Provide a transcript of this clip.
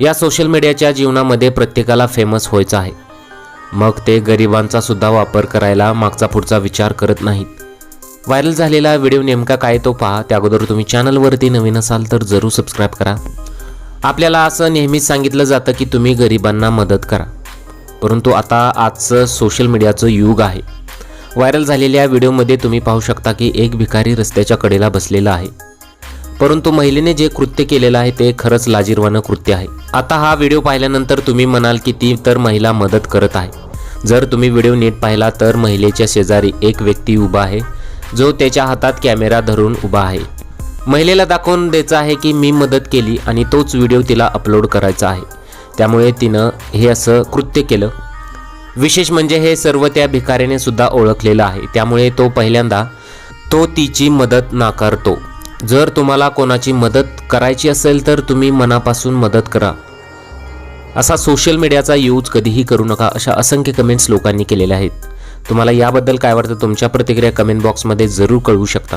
या सोशल मीडियाच्या जीवनामध्ये प्रत्येकाला फेमस व्हायचं आहे. मग ते गरिबांचा सुद्धा वापर करायला मागचा पुढचा विचार करत नाहीत. व्हायरल झालेला व्हिडिओ नेमका काय तो पहा. त्या अगोदर तुम्ही चॅनलवरती नवीन असाल तर जरूर सबस्क्राईब करा. आपल्याला असं नेहमीच सांगितलं जातं की तुम्ही गरिबांना मदत करा. परंतु आता आजचं सोशल मीडियाचं युग आहे. व्हायरल झालेल्या व्हिडिओमध्ये तुम्ही पाहू शकता की एक भिकारी रस्त्याच्या कडेला बसलेला आहे. परंतु महिलेने जे कृत्य केलेलं आहे ते खरंच लाजीरवानं कृत्य आहे. आता हा व्हिडिओ पाहिल्यानंतर तुम्ही म्हणाल की ती तर महिला मदत करत आहे. जर तुम्ही व्हिडिओ नीट पाहिला तर महिलेच्या शेजारी एक व्यक्ती उभा आहे जो त्याच्या हातात कॅमेरा धरून उभा आहे. महिलेला दाखवून द्यायचं आहे की मी मदत केली आणि तोच व्हिडिओ तिला अपलोड करायचा आहे. त्यामुळे तिनं हे असं कृत्य केलं. विशेष म्हणजे हे सर्व त्या भिकाऱ्याने सुद्धा ओळखलेलं आहे. त्यामुळे तो पहिल्यांदा तो तिची मदत नाकारतो. जर तुम्हाला कोणाची मदत करायची असेल तर तुम्ही मनापासून मदत करा. असा सोशल मीडियाचा यूज कधीही करू नका अशा असंख्य कमेंट्स लोकांनी केलेल्या आहेत. तुम्हाला याबद्दल काय वाटतं तुमच्या प्रतिक्रिया कमेंट बॉक्समध्ये जरूर कळवू शकता.